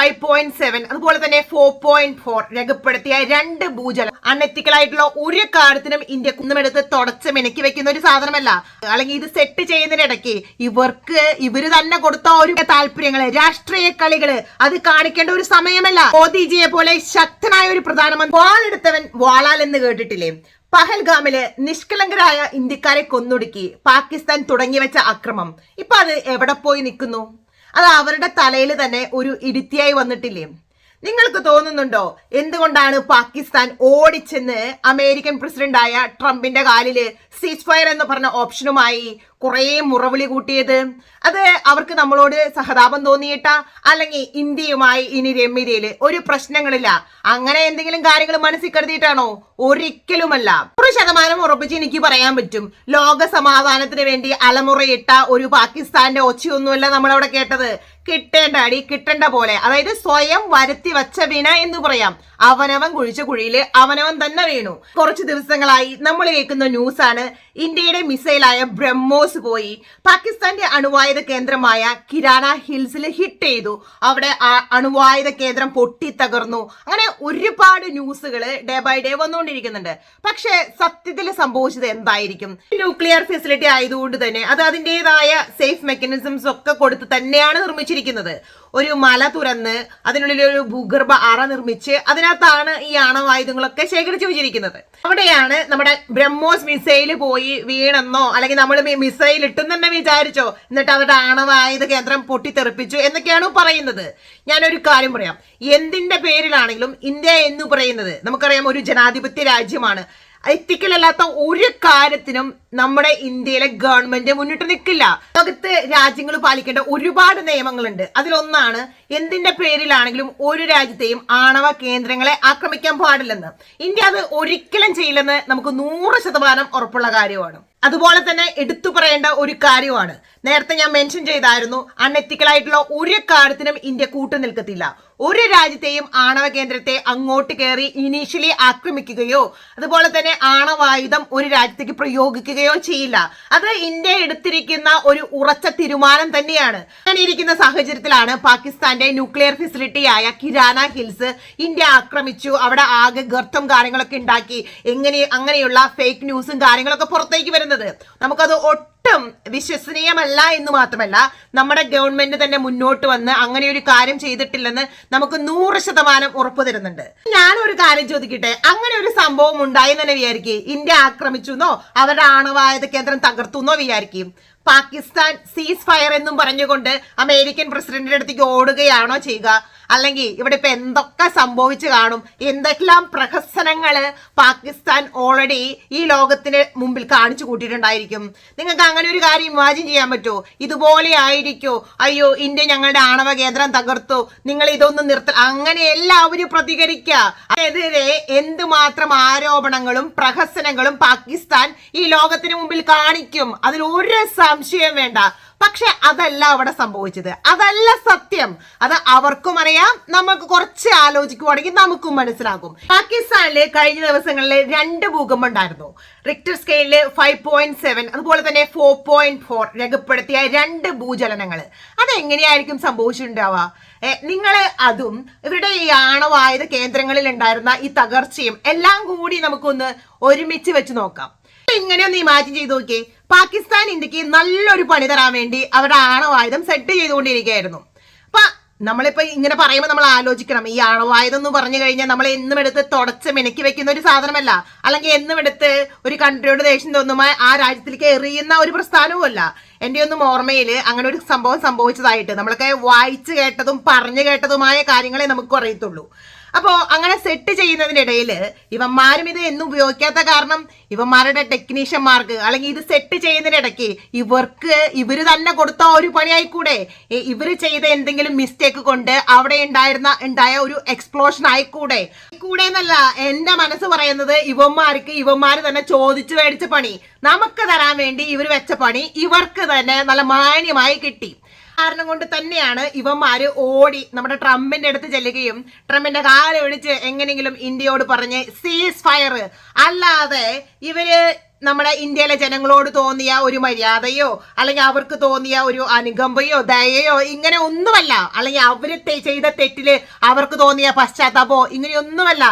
Five point seven അതുപോലെ തന്നെ four point four രേഖപ്പെടുത്തിയ രണ്ട് ഭൂജലം അൺഎത്തിക്കലായിട്ടുള്ള ഒരു കാര്യത്തിനും ഇന്ത്യ കുന്നുമെടുത്ത് തുടച്ച് മിനക്കി വെക്കുന്ന ഒരു സാധനമല്ല. അല്ലെങ്കിൽ ഇത് സെറ്റ് ചെയ്യുന്നതിനിടയ്ക്ക് ഇവർക്ക് ഇവർ തന്നെ കൊടുത്ത ഒരു താല്പര്യങ്ങൾ രാഷ്ട്രീയ കളികൾ അത് കാണിക്കേണ്ട ഒരു സമയമല്ല. മോദിജിയെ പോലെ ശക്തനായ ഒരു പ്രധാനമന്ത്രി വാളെടുത്തവൻ വാളാൽ എന്ന് കേട്ടിട്ടില്ലേ? പഹൽഗാമിൽ നിഷ്കളങ്കരായ ഇന്ത്യക്കാരെ കൊന്നൊടുക്കി പാകിസ്ഥാൻ തുടങ്ങി വെച്ച അക്രമം. ഇപ്പൊ അത് എവിടെ പോയി നിൽക്കുന്നു? അത് അവരുടെ തലയിൽ തന്നെ ഒരു ഇരുത്തിയായി വന്നിട്ടില്ലേ? നിങ്ങൾക്ക് തോന്നുന്നുണ്ടോ? എന്തുകൊണ്ടാണ് പാകിസ്ഥാൻ ഓടിച്ചെന്ന് അമേരിക്കൻ പ്രസിഡന്റായ ട്രംപിന്റെ കാലിൽ സീസ് ഫയർ എന്ന് പറഞ്ഞ ഓപ്ഷനുമായി കുറേ മുറവിളി കൂട്ടിയത്? അത് അവർക്ക് നമ്മളോട് സഹതാപം തോന്നിയിട്ട? അല്ലെങ്കിൽ ഇന്ത്യയുമായി ഇനി രമ്യതയിൽ ഒരു പ്രശ്നങ്ങളില്ല. അങ്ങനെ എന്തെങ്കിലും കാര്യങ്ങൾ മനസ്സിൽ കരുതിയിട്ടാണോ? ഒരിക്കലുമല്ല. നൂറ് ശതമാനം ഉറപ്പിച്ച് എനിക്ക് പറയാൻ പറ്റും. ലോക സമാധാനത്തിന് വേണ്ടി അലമുറയിട്ട ഒരു പാകിസ്ഥാന്റെ ഒച്ചയൊന്നുമല്ല നമ്മളവിടെ കേട്ടത്. കിട്ടേണ്ട അടി കിട്ടേണ്ട പോലെ. അതായത് സ്വയം വരുത്തി വച്ച വീണ എന്ന് പറയാം. അവനവൻ കുഴിച്ച കുഴിയിൽ അവനവൻ തന്നെ വീണു. കുറച്ച് ദിവസങ്ങളായി നമ്മൾ കേൾക്കുന്ന ന്യൂസാണ് ഇന്ത്യയുടെ മിസൈലായ ബ്രഹ്മോസ് പോയി. പാകിസ്ഥാന്റെ അണുവായുധ കേന്ദ്രമായ കിരാന ഹിൽസിൽ ഹിറ്റ് ചെയ്തു. അവിടെ ആ അണുവായുധ കേന്ദ്രം പൊട്ടി തകർന്നു അങ്ങനെ ഒരുപാട് ന്യൂസുകൾ ഡേ ബൈ ഡേ വന്നുകൊണ്ടിരിക്കുന്നുണ്ട്. പക്ഷേ സത്യത്തിൽ സംഭവിച്ചത് എന്തായിരിക്കും? ന്യൂക്ലിയർ ഫെസിലിറ്റി ആയതുകൊണ്ട് തന്നെ അത് അതിന്റെതായ സേഫ് മെക്കാനിസംസ് ഒക്കെ കൊടുത്ത് തന്നെയാണ് നിർമ്മിച്ചിരിക്കുന്നത്. ഒരു മല തുറന്ന് അതിനുള്ളിൽ ഒരു ഭൂഗർഭ അറ നിർമ്മിച്ച് അതിനകത്താണ് ഈ ആണവായുധങ്ങളൊക്കെ ശേഖരിച്ചു വെച്ചിരിക്കുന്നത്. അവിടെയാണ് നമ്മുടെ ബ്രഹ്മോസ് മിസൈൽ പോയി വീണെന്നോ അല്ലെങ്കിൽ നമ്മൾ മിസൈൽ ഇട്ടെന്ന് വിചാരിച്ചോ. എന്നിട്ട് അവരുടെ ആണവായുധ കേന്ദ്രം പൊട്ടിത്തെറിപ്പിച്ചു എന്നൊക്കെയാണ് പറയുന്നത്. ഞാനൊരു കാര്യം പറയാം. എന്തിന്റെ പേരിലാണെങ്കിലും ഇന്ത്യ എന്ന് പറയുന്നത് നമുക്കറിയാം ഒരു ജനാധിപത്യ രാജ്യമാണ്. എത്തിക്കൽ അല്ലാത്ത ഒരു കാര്യത്തിനും നമ്മുടെ ഇന്ത്യയിലെ ഗവൺമെന്റ് മുന്നിട്ട് നിൽക്കില്ല. ലോകത്ത് രാജ്യങ്ങൾ പാലിക്കേണ്ട ഒരുപാട് നിയമങ്ങളുണ്ട്. അതിലൊന്നാണ് എന്തിന്റെ പേരിലാണെങ്കിലും ഒരു രാജ്യത്തെയും ആണവ കേന്ദ്രങ്ങളെ ആക്രമിക്കാൻ പാടില്ലെന്ന്. ഇന്ത്യ അത് ഒരിക്കലും ചെയ്യില്ലെന്ന് നമുക്ക് നൂറ് ശതമാനം ഉറപ്പുള്ള കാര്യമാണ്. അതുപോലെ തന്നെ എടുത്തു പറയേണ്ട ഒരു കാര്യമാണ്. നേരത്തെ ഞാൻ മെൻഷൻ ചെയ്തായിരുന്നു അൺഎത്തിക്കലായിട്ടുള്ള ഒരു കാര്യത്തിനും ഇന്ത്യ കൂട്ടു നിൽക്കത്തില്ല ഒരു രാജ്യത്തെയും ആണവ കേന്ദ്രത്തെ അങ്ങോട്ട് കയറി ഇനീഷ്യലി ആക്രമിക്കുകയോ അതുപോലെ തന്നെ ആണവായുധം ഒരു രാജ്യത്തേക്ക് പ്രയോഗിക്കുകയോ ചെയ്യില്ല. അത് ഇന്ത്യ എടുത്തിരിക്കുന്ന ഒരു ഉറച്ച തീരുമാനം തന്നെയാണ്. അങ്ങനെ ഇരിക്കുന്ന സാഹചര്യത്തിലാണ് പാകിസ്ഥാന്റെ ന്യൂക്ലിയർ ഫെസിലിറ്റിയായ കിരാന ഹിൽസ് ഇന്ത്യ ആക്രമിച്ചു. അവിടെ ആകെ ഗർത്തം കാര്യങ്ങളൊക്കെ ഉണ്ടാക്കി. എങ്ങനെ അങ്ങനെയുള്ള ഫേക്ക് ന്യൂസും കാര്യങ്ങളൊക്കെ പുറത്തേക്ക് വരുന്നത്. നമുക്കത് ഒട്ടും വിശ്വസനീയമല്ല എന്ന് മാത്രമല്ല നമ്മുടെ ഗവൺമെന്റ് തന്നെ മുന്നോട്ട് വന്ന് അങ്ങനെ ഒരു കാര്യം ചെയ്തിട്ടില്ലെന്ന് നമുക്ക് നൂറ് ശതമാനം ഉറപ്പു തരുന്നുണ്ട്. ഞാനൊരു കാര്യം ചോദിക്കട്ടെ? അങ്ങനെ ഒരു സംഭവം ഉണ്ടായി തന്നെ വിചാരിക്കും. ഇന്ത്യ ആക്രമിച്ചു എന്നോ അവരുടെ ആണവായുധ കേന്ദ്രം തകർത്തു എന്നോ വിചാരിക്കും. പാകിസ്ഥാൻ സീസ് ഫയർ എന്നും പറഞ്ഞുകൊണ്ട് അമേരിക്കൻ പ്രസിഡന്റിന്റെ അടുത്തേക്ക് ഓടുകയാണോ ചെയ്യുക? അല്ലെങ്കിൽ ഇവിടെ ഇപ്പൊ എന്തൊക്കെ സംഭവിച്ചു കാണും? എന്തെല്ലാം പ്രഹസനങ്ങൾ പാകിസ്ഥാൻ ഓൾറെഡി ഈ ലോകത്തിന് മുമ്പിൽ കാണിച്ചു കൂട്ടിയിട്ടുണ്ടായിരിക്കും? നിങ്ങൾക്ക് അങ്ങനെ ഒരു കാര്യം ഇമാജിൻ ചെയ്യാൻ പറ്റുമോ? ഇതുപോലെ ആയിരിക്കോ? അയ്യോ ഇന്ത്യ ഞങ്ങളുടെ ആണവ കേന്ദ്രം തകർത്തു. നിങ്ങൾ ഇതൊന്നും നിർത്ത അങ്ങനെ എല്ലാവരും പ്രതികരിക്കുക അതിനെതിരെ എന്തുമാത്രം ആരോപണങ്ങളും പ്രഹസനങ്ങളും പാകിസ്ഥാൻ ഈ ലോകത്തിന് മുമ്പിൽ കാണിക്കും? അതിൽ ഒരു സംശയം വേണ്ട. പക്ഷെ അതല്ല അവിടെ സംഭവിച്ചത്. അതല്ല സത്യം. അത് അവർക്കും അറിയാം നമുക്ക് കുറച്ച് ആലോചിക്കുവാണെങ്കിൽ നമുക്കും മനസ്സിലാകും. പാകിസ്ഥാനിലെ കഴിഞ്ഞ ദിവസങ്ങളിൽ രണ്ട് ഭൂകമ്പം ഉണ്ടായിരുന്നു റിക്ടർ സ്കെയിലിൽ ഫൈവ് പോയിന്റ് സെവൻ അതുപോലെ തന്നെ ഫോർ പോയിന്റ് ഫോർ രേഖപ്പെടുത്തിയ രണ്ട് ഭൂചലനങ്ങൾ അതെങ്ങനെയായിരിക്കും സംഭവിച്ചിട്ടുണ്ടാവുക? നിങ്ങൾ അതും ഇവരുടെ ഈ ആണവായുധ കേന്ദ്രങ്ങളിൽ ഉണ്ടായിരുന്ന ഈ തകർച്ചയും എല്ലാം കൂടി നമുക്കൊന്ന് ഒരുമിച്ച് വെച്ച് നോക്കാം. ഇങ്ങനെയൊന്ന് ഇമാജിൻ ചെയ്ത് നോക്കിയേ. പാകിസ്ഥാൻ ഇന്ത്യയ്ക്ക് നല്ലൊരു പണി തരാൻ വേണ്ടി അവരുടെ ആണവായുധം സെറ്റ് ചെയ്തുകൊണ്ടിരിക്കുകയായിരുന്നു. അപ്പൊ നമ്മളിപ്പോ ഇങ്ങനെ പറയുമ്പോൾ നമ്മൾ ആലോചിക്കണം. ഈ ആണവായുധം എന്ന് പറഞ്ഞു കഴിഞ്ഞാൽ നമ്മൾ എന്നും എടുത്ത് തുടച്ച് മിനക്കി വെക്കുന്ന ഒരു സാധനമല്ല. അല്ലെങ്കിൽ എന്നും എടുത്ത് ഒരു കൺട്രിയോട് ദേഷ്യം തോന്നുമ്പോൾ ആ രാജ്യത്തിലേക്ക് എറിയുന്ന ഒരു പ്രസ്ഥാനവുമല്ല എന്റെ ഒന്നും ഓർമ്മയിൽ അങ്ങനെ ഒരു സംഭവം സംഭവിച്ചതായിട്ട്. നമ്മളൊക്കെ വായിച്ചു കേട്ടതും പറഞ്ഞു കേട്ടതുമായ കാര്യങ്ങളെ നമുക്ക് അറിയത്തുള്ളൂ. അപ്പോ അങ്ങനെ സെറ്റ് ചെയ്യുന്നതിനിടയിൽ ഇവന്മാരും ഇത് എന്നും ഉപയോഗിക്കാത്ത കാരണം ഇവന്മാരുടെ ടെക്നീഷ്യന്മാർക്ക് അല്ലെങ്കിൽ ഇത് സെറ്റ് ചെയ്യുന്നതിനിടയ്ക്ക് ഇവർക്ക് ഇവർ തന്നെ കൊടുത്ത ഒരു പണിയായിക്കൂടെ? ഇവർ ചെയ്ത എന്തെങ്കിലും മിസ്റ്റേക്ക് കൊണ്ട് അവിടെ ഉണ്ടായിരുന്ന ഉണ്ടായ ഒരു എക്സ്പ്ലോഷൻ ആയിക്കൂടെ? കൂടെ എന്നല്ല എന്റെ മനസ്സ് പറയുന്നത് ഇവന്മാർക്ക് ഇവന്മാര് തന്നെ ചോദിച്ചു മേടിച്ച പണി. നമുക്ക് തരാൻ വേണ്ടി ഇവർ വെച്ച പണി ഇവർക്ക് തന്നെ നല്ല മാന്യമായി കിട്ടി. കാരണം കൊണ്ട് തന്നെയാണ് ഇവന്മാര് ഓടി നമ്മുടെ ട്രംപിന്റെ അടുത്ത് ചെല്ലുകയും ട്രംപിന്റെ കാല ഒഴിച്ച് എങ്ങനെയെങ്കിലും ഇന്ത്യയോട് പറഞ്ഞ് സീസ് ഫയർ അല്ലാതെ ഇവർ നമ്മുടെ ഇന്ത്യയിലെ ജനങ്ങളോട് തോന്നിയ ഒരു മര്യാദയോ അല്ലെങ്കിൽ അവർക്ക് തോന്നിയ ഒരു അനുകമ്പയോ ദയയോ ഇങ്ങനെ ഒന്നുമല്ല. അല്ലെങ്കിൽ അവർ ചെയ്ത തെറ്റിൽ അവർക്ക് തോന്നിയ പശ്ചാത്താപോ ഇങ്ങനെയൊന്നുമല്ല.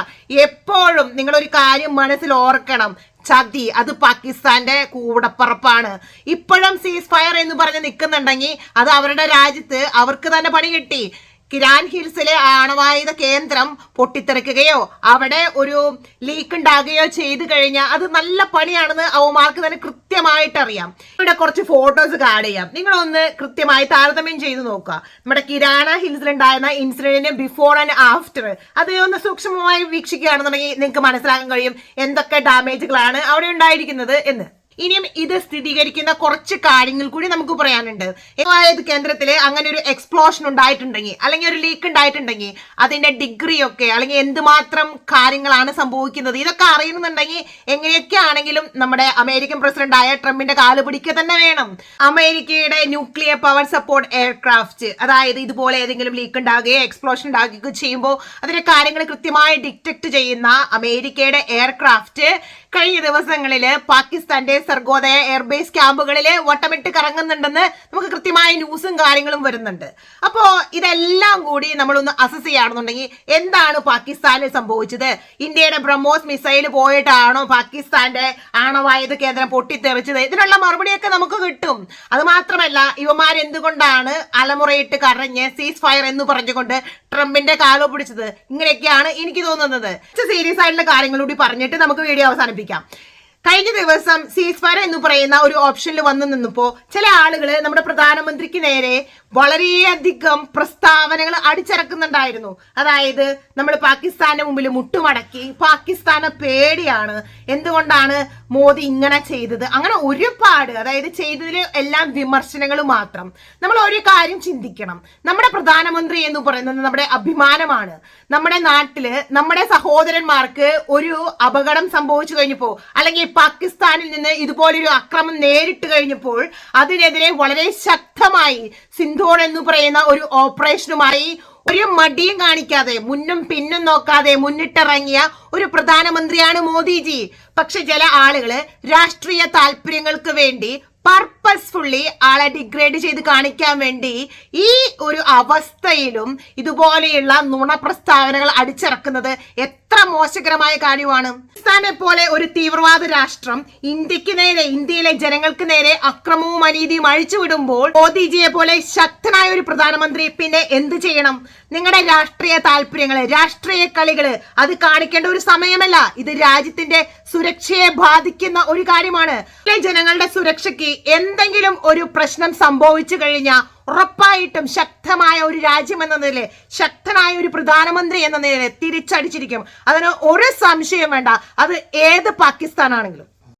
എപ്പോഴും നിങ്ങളൊരു കാര്യം മനസ്സിൽ ഓർക്കണം. ചതി. അത് പാകിസ്ഥാന്റെ കൂടപ്പറപ്പാണ്. ഇപ്പോഴും സീസ് ഫയർ എന്ന് പറഞ്ഞ് നിൽക്കുന്നുണ്ടെങ്കിൽ അത് അവരുടെ രാജ്യത്ത് അവർക്ക് തന്നെ പണി കിട്ടി. കിരാൻ ഹിൽസിലെ ആണവായുധ കേന്ദ്രം പൊട്ടിത്തെറിക്കുകയോ അവിടെ ഒരു ലീക്ക് ഉണ്ടാകുകയോ ചെയ്തു കഴിഞ്ഞാൽ അത് നല്ല പണിയാണെന്ന് അവമാർക്ക് തന്നെ കൃത്യമായിട്ട് അറിയാം ഇവിടെ കുറച്ച് ഫോട്ടോസ് കാഡ് ചെയ്യാം. നിങ്ങളൊന്ന് കൃത്യമായി താരതമ്യം ചെയ്ത് നോക്കുക. നമ്മുടെ കിരാന ഹിൽസിൽ ഉണ്ടായിരുന്ന ഇൻസിഡന്റിന് ബിഫോർ ആൻഡ് ആഫ്റ്റർ അത് ഒന്ന് സൂക്ഷ്മമായി വീക്ഷിക്കുകയാണെന്നുണ്ടെങ്കിൽ നിങ്ങൾക്ക് മനസ്സിലാക്കാൻ കഴിയും എന്തൊക്കെ ഡാമേജുകളാണ് അവിടെ ഉണ്ടായിരിക്കുന്നത് എന്ന്. ഇനിയും ഇത് സ്ഥിരീകരിക്കുന്ന കുറച്ച് കാര്യങ്ങൾ കൂടി നമുക്ക് പറയാനുണ്ട്. ഏത് കേന്ദ്രത്തിൽ അങ്ങനെ ഒരു എക്സ്പ്ലോഷൻ ഉണ്ടായിട്ടുണ്ടെങ്കിൽ അല്ലെങ്കിൽ ഒരു ലീക്ക് ഉണ്ടായിട്ടുണ്ടെങ്കിൽ അതിന്റെ ഡിഗ്രി ഒക്കെ അല്ലെങ്കിൽ എന്തുമാത്രം കാര്യങ്ങളാണ് സംഭവിക്കുന്നത്? ഇതൊക്കെ അറിയുന്നുണ്ടെങ്കിൽ എങ്ങനെയൊക്കെ ആണെങ്കിലും നമ്മുടെ അമേരിക്കൻ പ്രസിഡന്റായ ട്രംപിന്റെ കാൽ പിടിക്കുക തന്നെ വേണം. അമേരിക്കയുടെ ന്യൂക്ലിയർ പവർ സപ്പോർട്ട് എയർക്രാഫ്റ്റ് അതായത് ഇതുപോലെ ഏതെങ്കിലും ലീക്ക് ഉണ്ടാകുകയോ എക്സ്പ്ലോഷൻ ഉണ്ടാകുകയോ ചെയ്യുമ്പോൾ അതിന്റെ കാര്യങ്ങൾ കൃത്യമായി ഡിറ്റക്ട് ചെയ്യുന്ന അമേരിക്കയുടെ എയർക്രാഫ്റ്റ് കഴിഞ്ഞ ദിവസങ്ങളിൽ പാകിസ്ഥാന്റെ സർഗോദയ എയർബേസ് ക്യാമ്പുകളിൽ വട്ടമിട്ട് കറങ്ങുന്നുണ്ടെന്ന് നമുക്ക് കൃത്യമായ ന്യൂസും കാര്യങ്ങളും വരുന്നുണ്ട്. അപ്പോ ഇതെല്ലാം കൂടി നമ്മളൊന്ന് അസസ് ചെയ്യുകയാണെന്നുണ്ടെങ്കിൽ എന്താണ് പാകിസ്ഥാനിൽ സംഭവിച്ചത്? ഇന്ത്യയുടെ ബ്രഹ്മോസ് മിസൈൽ പോയിട്ടാണോ പാകിസ്ഥാന്റെ ആണവായുധ കേന്ദ്രം പൊട്ടിത്തെറിച്ചത്? ഇതിനുള്ള മറുപടിയൊക്കെ നമുക്ക് കിട്ടും. അത് മാത്രമല്ല ഇവമാരെന്തുകൊണ്ടാണ് അലമുറയിട്ട് കരഞ്ഞ് സീസ് ഫയർ എന്ന് പറഞ്ഞുകൊണ്ട് ട്രംപിന്റെ കാലോ പിടിച്ചത്? ഇങ്ങനെയൊക്കെയാണ് എനിക്ക് തോന്നുന്നത്. സീരിയസ് ആയിട്ടുള്ള കാര്യങ്ങളൂടി പറഞ്ഞിട്ട് നമുക്ക് വീഡിയോ അവസാനിപ്പിക്കാം. കഴിഞ്ഞ ദിവസം സീസ്ഫയർ എന്ന് പറയുന്ന ഒരു ഓപ്ഷനിൽ വന്നു നിന്നപ്പോൾ ചില ആളുകൾ നമ്മുടെ പ്രധാനമന്ത്രിക്ക് നേരെ വളരെയധികം പ്രസ്താവനകൾ അടിച്ചിറക്കുന്നുണ്ടായിരുന്നു. അതായത് നമ്മൾ പാകിസ്ഥാന്റെ മുമ്പിൽ മുട്ടുമടക്കി പാകിസ്ഥാനെ പേടിയാണ്. എന്തുകൊണ്ടാണ് മോദി ഇങ്ങനെ ചെയ്തത്? അങ്ങനെ ഒരുപാട് അതായത് ചെയ്തതിൽ എല്ലാം വിമർശനങ്ങൾ മാത്രം. നമ്മൾ ഒരു കാര്യം ചിന്തിക്കണം. നമ്മുടെ പ്രധാനമന്ത്രി എന്ന് പറയുന്നത് നമ്മുടെ അഭിമാനമാണ്. നമ്മുടെ നാട്ടിൽ നമ്മുടെ സഹോദരന്മാർക്ക് ഒരു അപകടം സംഭവിച്ചു കഴിഞ്ഞപ്പോൾ അല്ലെങ്കിൽ പാകിസ്ഥാനിൽ നിന്ന് ഇതുപോലൊരു അക്രമം നേരിട്ട് കഴിഞ്ഞപ്പോൾ അതിനെതിരെ വളരെ ശക്തമായി സിന്ധോൺ എന്ന് പറയുന്ന ഒരു ഓപ്പറേഷനുമായി ഒരു മടിയും കാണിക്കാതെ മുന്നും പിന്നും നോക്കാതെ മുന്നിട്ടിറങ്ങിയ ഒരു പ്രധാനമന്ത്രിയാണ് മോദിജി. പക്ഷെ ചില ആളുകൾ രാഷ്ട്രീയ താല്പര്യങ്ങൾക്ക് വേണ്ടി പർപ്പസ്ഫുള്ളി ആളെ ഡിഗ്രേഡ് ചെയ്ത് കാണിക്കാൻ വേണ്ടി ഈ ഒരു അവസ്ഥയിലും ഇതുപോലെയുള്ള നുണ പ്രസ്താവനകൾ അടിച്ചിറക്കുന്നത് എത്ര മോശകരമായ കാര്യമാണ്. പാകിസ്ഥാനെ പോലെ ഒരു തീവ്രവാദ രാഷ്ട്രം ഇന്ത്യയ്ക്ക് നേരെ ഇന്ത്യയിലെ ജനങ്ങൾക്ക് നേരെ അക്രമവും അനീതിയും അഴിച്ചുവിടുമ്പോൾ മോദിജിയെ പോലെ ശക്തനായ ഒരു പ്രധാനമന്ത്രി പിന്നെ എന്ത് ചെയ്യണം? നിങ്ങളുടെ രാഷ്ട്രീയ താല്പര്യങ്ങൾ രാഷ്ട്രീയ കളികൾ അത് കാണിക്കേണ്ട ഒരു സമയമല്ല. ഇത് രാജ്യത്തിന്റെ സുരക്ഷയെ ബാധിക്കുന്ന ഒരു കാര്യമാണ്. ജനങ്ങളുടെ സുരക്ഷയ്ക്ക് എന്തെങ്കിലും ഒരു പ്രശ്നം സംഭവിച്ചു കഴിഞ്ഞാൽ ഉറപ്പായിട്ടും ശക്തമായ ഒരു രാജ്യം എന്ന നിലയിൽ ശക്തനായ ഒരു പ്രധാനമന്ത്രി എന്ന നിലയിൽ തിരിച്ചടിച്ചിരിക്കും. അതിന് ഒരു സംശയം വേണ്ട. അത് ഏത് പാകിസ്ഥാനാണെങ്കിലും.